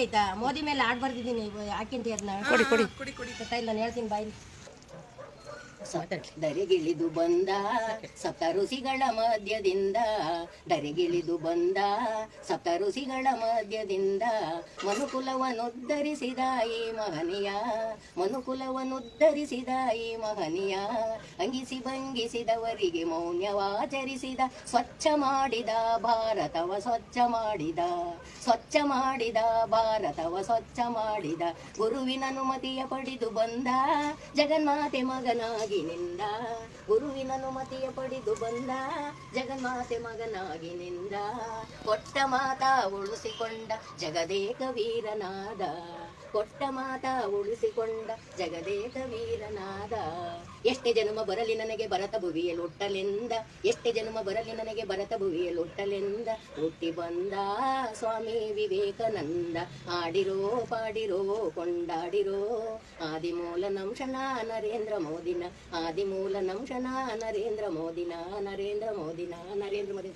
ಆಯ್ತಾ? ಮೋದಿ ಮೇಲೆ ಆಡ್ ಬರ್ದಿದ್ದೀನಿ ಹಾಕಿಂತ ಅದನ್ನ ಕೊಡಿ ಕೊಡಿ. ಗೊತ್ತಾಯಿಲ್ಲ ನಾನು ಹೇಳ್ತೀನಿ ಬಾಯಿ. ದರೆಗಿಳಿದು ಬಂದ ಸಪ್ತ ಋಷಿಗಳ ಮಧ್ಯದಿಂದ, ದರೆಗಿಳಿದು ಬಂದ ಸಪ್ತ ಋಷಿಗಳ ಮಧ್ಯದಿಂದ ಮನುಕುಲವನ್ನುದ್ಧರಿಸಿದ ಈ ಮಹನೀಯ ಮನುಕುಲವನ್ನುದ್ಧರಿಸಿದ ಈ ಮಹನೀಯ, ಅಂಗಿಸಿ ಭಂಗಿಸಿದವರಿಗೆ ಮೌನ್ಯವಾಚರಿಸಿದ, ಸ್ವಚ್ಛ ಮಾಡಿದ ಭಾರತವ ಸ್ವಚ್ಛ ಮಾಡಿದ ಸ್ವಚ್ಛ ಮಾಡಿದ ಭಾರತವ ಸ್ವಚ್ಛ ಮಾಡಿದ, ಗುರುವಿನ ಅನುಮತಿಯ ಪಡೆದು ಬಂದ ಜಗನ್ಮಾತೆ ಮಗನಾಗಿ ನಿಂದ, ಗುರುವಿನ ಅನುಮತಿಯ ಪಡೆದು ಬಂದ, ಜಗನ್ಮಾತೆ ಮಗನಾಗಿ ನಿಂದ, ಕೊಟ್ಟ ಮಾತಾ ಉಳಿಸಿಕೊಂಡ ಜಗದೇಕ ವೀರನಾದ, ಕೊಟ್ಟ ಮಾತಾ ಉಳಿಸಿಕೊಂಡ ಜಗದೇಕ ವೀರನಾದ. ಎಷ್ಟೇ ಜನ್ಮ ಬರಲಿ ನನಗೆ ಭರತ ಭುವಿಯಲ್ಲಿ ಲೊಟ್ಟಲೆಂದ ಎಷ್ಟೇ ಜನ್ಮ ಬರಲಿ ನನಗೆ ಭರತ ಭುವಿಯಲ್ಲಿ ಲೊಟ್ಟಲೆಂದ ಹುಟ್ಟಿ ಬಂದ ಸ್ವಾಮಿ ವಿವೇಕಾನಂದ ಆಡಿರೋ ಪಾಡಿರೋ, ಕೊಂಡಾಡಿರೋ ಆದಿಮೂಲ ನಂಶನ ನರೇಂದ್ರ ಮೋದಿನ, ಆದಿಮೂಲ ನಂಶನ ನರೇಂದ್ರ ಮೋದಿನ ನರೇಂದ್ರ ಮೋದಿನ, ನರೇಂದ್ರ ಮೋದಿ?